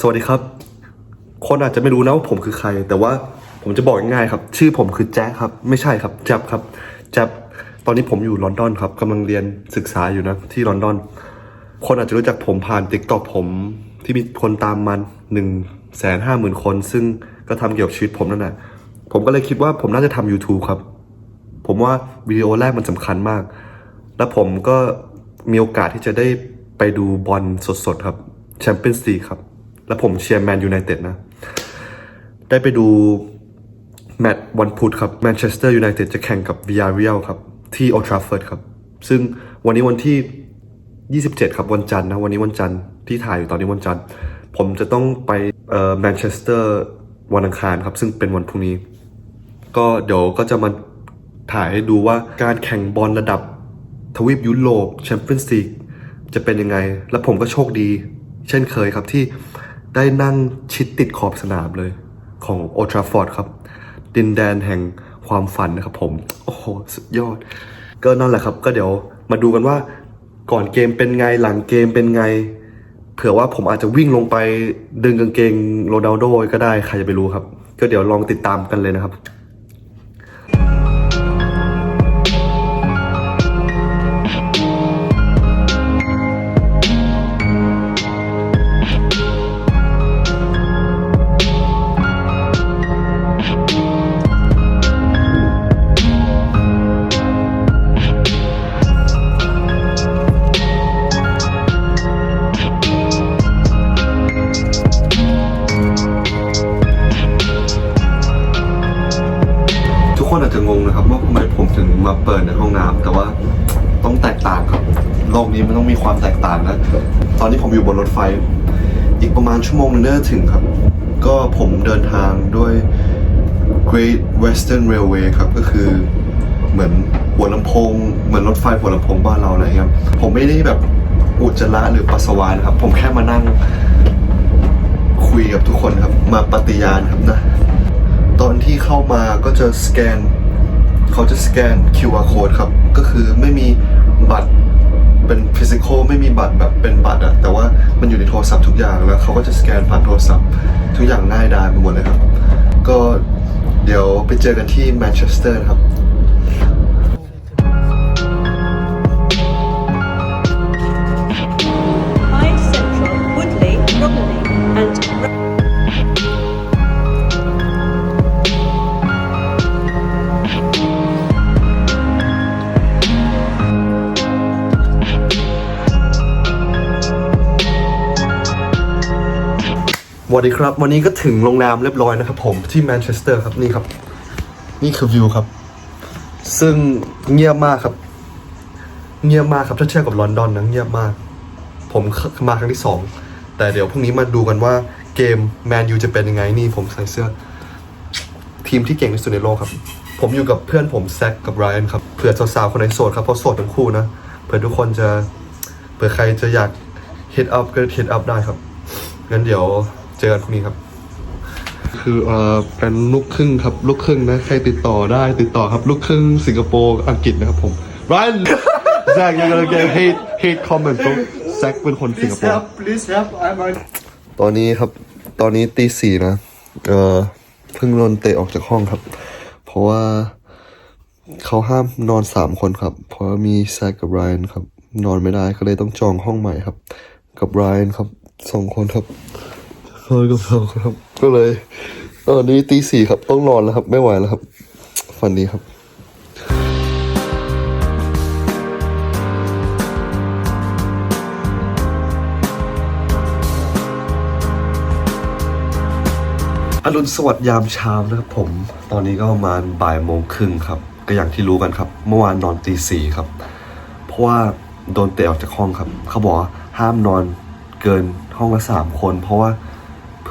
สวัสดีครับ คนอาจจะไม่รู้นะว่าผมคือใคร แต่ว่าผมจะบอกง่ายๆครับ ชื่อผมคือแจ๊คครับ ไม่ใช่ครับแจ๊บครับแจ๊บตอนนี้ผมอยู่ลอนดอนครับกำลังเรียนศึกษาอยู่นะที่ลอนดอน คนอาจจะรู้จักผมผ่านติ๊กต็อกผมที่มีคนตามมันหนึ่งแสนห้าหมื่นคน ซึ่งก็ทำเกี่ยวกับชีวิตผมนั่นแหละผมก็เลยคิดว่าผมน่าจะทำ YouTube ครับ ผมว่าวิดีโอแรกมันสำคัญมาก และผมก็มีโอกาสที่จะได้ไปดูบอลสดๆครับแชมเปี้ยนส์ลีกครับ และผมเชียร์แมนยูไนเต็ดนะ ได้ไปดูแมตช์วันพุธครับแมนเชสเตอร์ยูไนเต็ดจะแข่งกับวิยาเรียลครับ ที่โอทราฟเฟิร์ดครับ ซึ่งวันนี้วันที่ 27 ครับวันจันทร์นะ วันนี้วันจันทร์ที่ถ่ายอยู่ตอนนี้วันจันทร์ ผมจะต้องไปเอ่อแมนเชสเตอร์วันอังคารครับ ซึ่งเป็นวันพรุ่งนี้ ก็เดี๋ยวก็จะมาถ่ายให้ดูว่าการแข่งบอลระดับทวีปยุโรปแชมเปี้ยนส์ลีกจะเป็นยังไง และผมก็โชคดี เช่นเคยครับที่ ได้นั่งชิดติดขอบสนามเลยของโอทราฟอร์ดครับ ดินแดนแห่งความฝันนะครับผม โอ้โห สุดยอด ก็นั่นแหละครับ ก็เดี๋ยวมาดูกันว่าก่อนเกมเป็นไงหลังเกมเป็นไง เผื่อว่าผมอาจจะวิ่งลงไปดึงกางเกงโรนัลโดก็ได้ใครจะไปรู้ครับ ก็เดี๋ยวลองติดตามกันเลยนะครับ คนอาจจะงงนะครับ ว่าทำไมผมถึงมาเปิดในห้องน้ำแต่ว่าต้องแตกต่างครับ โลกนี้มันต้องมีความแตกต่างนะตอนนี้ผมอยู่บนรถไฟ อีกประมาณชั่วโมงนึงน่าจะถึงครับ ก็ผมเดินทางด้วย Great Western Railway ครับก็คือเหมือนหัวลำโพง เหมือนรถไฟหัวลำโพงบ้านเราอะไรครับ ผมไม่ได้แบบอุจจาระหรือปัสสาวะนะครับ ผมแค่มานั่งคุยกับทุกคนครับ มาปฏิญาณครับนะ ตอนที่เข้ามาก็จะสแกน เขาจะสแกน QR code ครับ ก็คือไม่มีบัตรเป็นฟิสิกอลไม่มีบัตรแบบเป็นบัตรอะแต่ว่ามันอยู่ในโทรศัพท์ทุกอย่างแล้วเขาก็จะสแกนผ่านโทรศัพท์ ทุกอย่างง่ายดายไปหมดเลยครับ ก็เดี๋ยวไปเจอกันที่แมนเชสเตอร์ครับ วัสดีครับ วันนี้ก็ถึงโรงแรมเรียบร้อยนะครับผมที่แมนเชสเตอร์ครับนี่ครับ นี่คือวิวครับ ซึ่งเงียบมากครับ เงียบมากครับถ้าเทียบกับลอนดอนนะเงียบมาก ผมมาครั้งที่สองแต่เดี๋ยวพรุ่งนี้มาดูกันว่าเกมแมนยูจะเป็นยังไงนี่ผมใส่เสื้อ ทีมที่เก่งที่สุดในโลกครับ ผมอยู่กับเพื่อนผมแซคกับไรอันครับเผื่อสาวๆคนไหนโสดครับเพราะโสดทั้งคู่นะเผื่อทุกคนจะเผื่อใครจะอยาก hit up ก็ hit up ได้ครับงั้นเดี๋ยว เจอกันพรุ่งนี้ครับ คือเอ่อเป็นลูกครึ่งครับลูกครึ่งนะใครติดต่อได้ติดต่อครับลูกครึ่งสิงคโปร์อังกฤษนะครับผม Ryan Zach you're gonna get hate hate comment เพราะ Zach เป็นคนสิงค Please โปร์ help, please help. I'm on. ตอนนี้ครับ ตอนนี้ตีสี่นะ เออเพิ่งโดนเตะออกจากห้องครับ เพราะว่าเขาห้ามนอนสามคนครับ เพราะว่ามีแซกกับไรอันครับ นอนไม่ได้ก็เลยต้องจองห้องใหม่ครับ กับไรอันครับสองคนครับ นอนกับสองคนครับ ก็เลย ตอนนี้ตีสี่ครับ ต้องนอนแล้วครับ ไม่ไหวแล้วครับ ฝันดีครับอรุณสวัสดิ์ยามเช้านะครับผม ตอนนี้ก็ประมาณบ่ายโมงครึ่งครับ ก็อย่างที่รู้กันครับ เมื่อวานนอนตีสี่ครับ เพราะว่าโดนเตะออกจากห้องครับ เขาบอกว่าห้ามนอนเกินห้องละสามคน เพราะว่าเ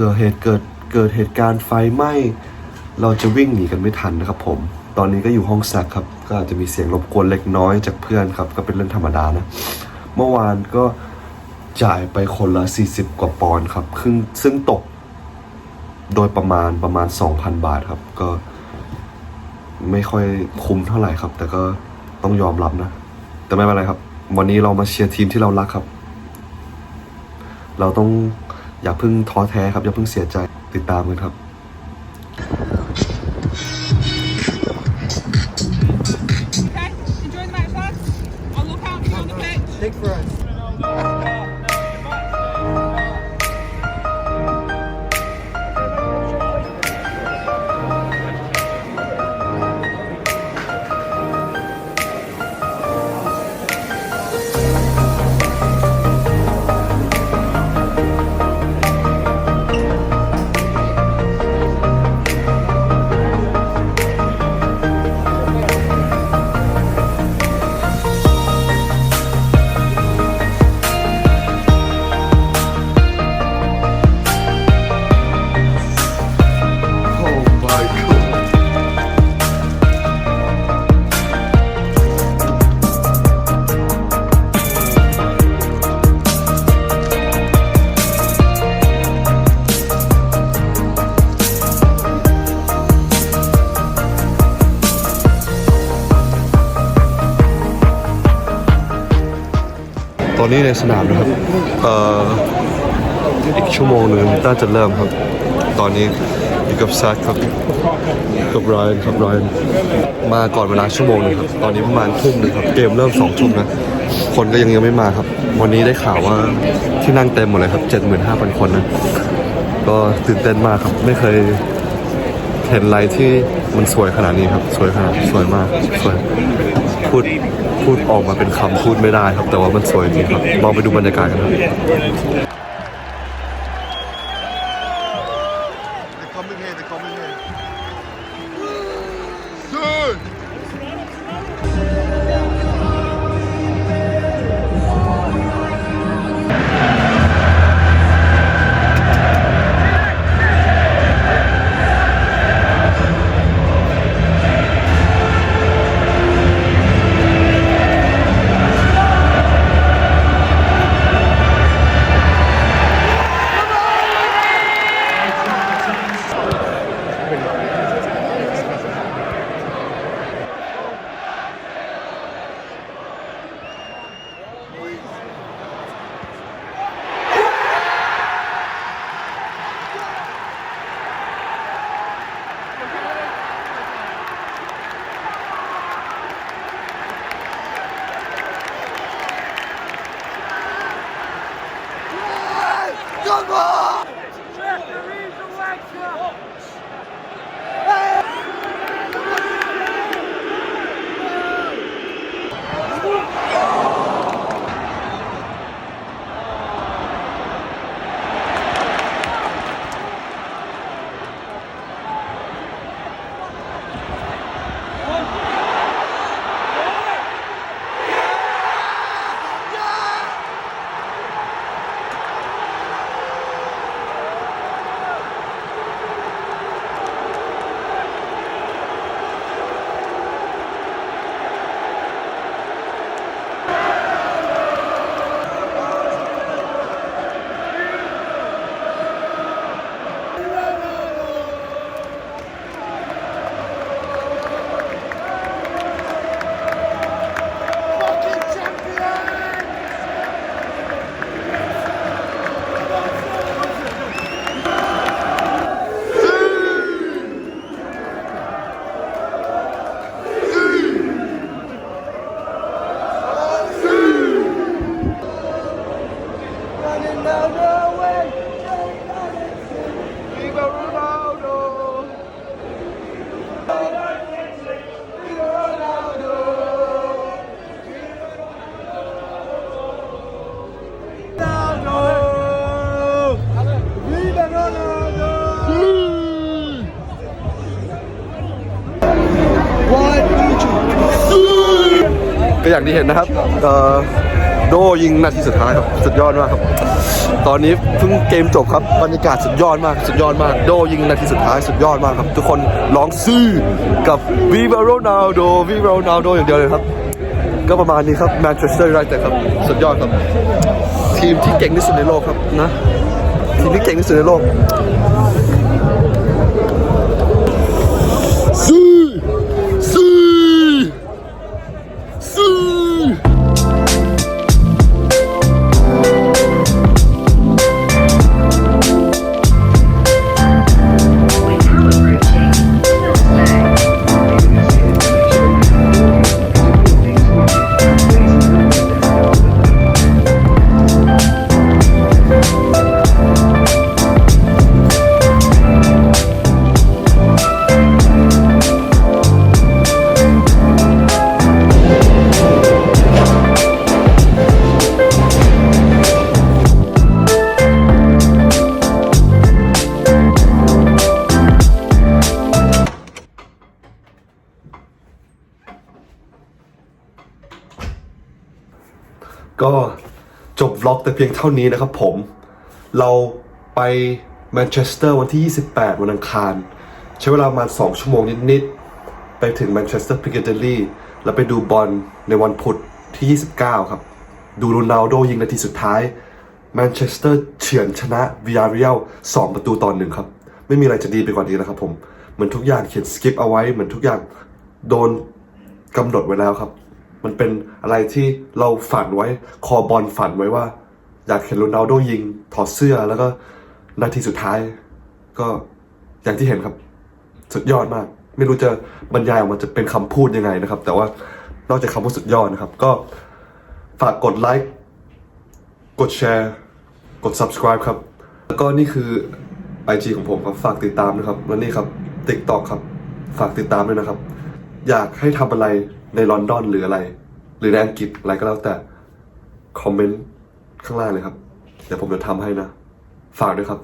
ผื่อเหตุเกิดเกิดเหตุการณ์ไฟไหม้เราจะวิ่งหนีกันไม่ทันนะครับผม ตอนนี้ก็อยู่ห้องแซกครับ ก็อาจจะมีเสียงรบกวนเล็กน้อยจากเพื่อนครับ ก็เป็นเรื่องธรรมดานะ เมื่อวานก็จ่ายไปคนละ 40 กว่าปอนด์ครับครึ่งซึ่งตกโดยประมาณประมาณ 2,000 บาทครับ ก็ไม่ค่อยคุ้มเท่าไหร่ครับ แต่ก็ต้องยอมรับนะ แต่ไม่เป็นไรครับ วันนี้เรามาเชียร์ทีมที่เรารักครับ เราต้อง อย่าเพิ่งท้อแท้ครับ อย่าเพิ่งเสียใจติดตามกันครับ Okay, enjoy the match, lads. I'll look out for you นนี้ในสนามนะครับเอ่ออีกชั่วโมงหนึ่งน่าจะเริ่มครับ ตอนนี้อยู่กับแซคครับกับรายครับรายมาก่อนเวลาชั่วโมงหนึงครับตอนนี้ประมาณทุ่มหนึ่งครับเกมเริ่มสองทุ่มนะคนก็ยังยังไม่มาครับ วันนี้ได้ข่าวว่าที่นั่งเต็มหมดเลยครับ 75,000 คนนะ ก็ตื่นเต้นมากครับ ไม่เคยเห็นอะไรที่มันสวยขนาดนี้ครับ สวยขนาดสวยมากสวยพูด พูดออกมาเป็นคำพูดไม่ได้ครับ แต่ว่ามันสวยจริงครับลองไปดูบรรยากาศกันครับ please. ก็อย่างที่เห็นนะครับโดยิงนาทีสุดท้ายครับสุดยอดมากครับ ตอนนี้เพิ่งเกมจบครับบรรยากาศสุดยอดมากสุดยอดมาก โดยิงนาทีสุดท้ายสุดยอดมากครับ ทุกคนร้องซื่อกับวีบาโรนาโดวีบาโรนาโดอย่างเดียวเลยครับ ก็ประมาณนี้ครับแมนเชสเตอร์ยูไนเต็ดครับสุดยอดครับ ทีมที่เก่งที่สุดในโลกครับนะทีมที่เก่งที่สุดในโลก อกแต่เพียงเท่านี้นะครับผม เราไปแมนเชสเตอร์วันที่ 28 วันอังคาร ใช้เวลาประมาณ 2 ชั่วโมงนิด ๆ ไปถึงแมนเชสเตอร์พิกเดลลี่แล้วไปดูบอลในวันพุธที่ 29 ครับ ดูโรนัลโดยิงนาทีสุดท้ายแมนเชสเตอร์เฉือนชนะวิอาเรียล2ประตูต่อหนึ่งครับ ไม่มีอะไรจะดีไปกว่านี้แล้วครับผม เหมือนทุกอย่างเขียนสคริปเอาไว้ เหมือนทุกอย่างโดนกำหนดไว้แล้วครับ มันเป็นอะไรที่เราฝันไว้ คอบอลฝันไว้ว่า อยากเห็นโรนัลโดยิงถอดเสื้อแล้วก็นาทีสุดท้าย ก็อย่างที่เห็นครับ สุดยอดมาก ไม่รู้จะบรรยายออกมาจะเป็นคำพูดยังไงนะครับ แต่ว่านอกจากคำว่าสุดยอดนะครับ ก็ฝากกดไลค์กดแชร์กด subscribe ครับ แล้วก็นี่คือ IG ของผมครับ ฝากติดตามนะครับ และนี่ครับ TikTok ครับ ฝากติดตามด้วยนะครับ อยากให้ทำอะไรในลอนดอนหรืออะไร หรือในอังกฤษอะไรก็แล้วแต่ คอมเมนต์ ข้างล่างเลยครับ เดี๋ยวผมจะทำให้นะ ฝากด้วยครับ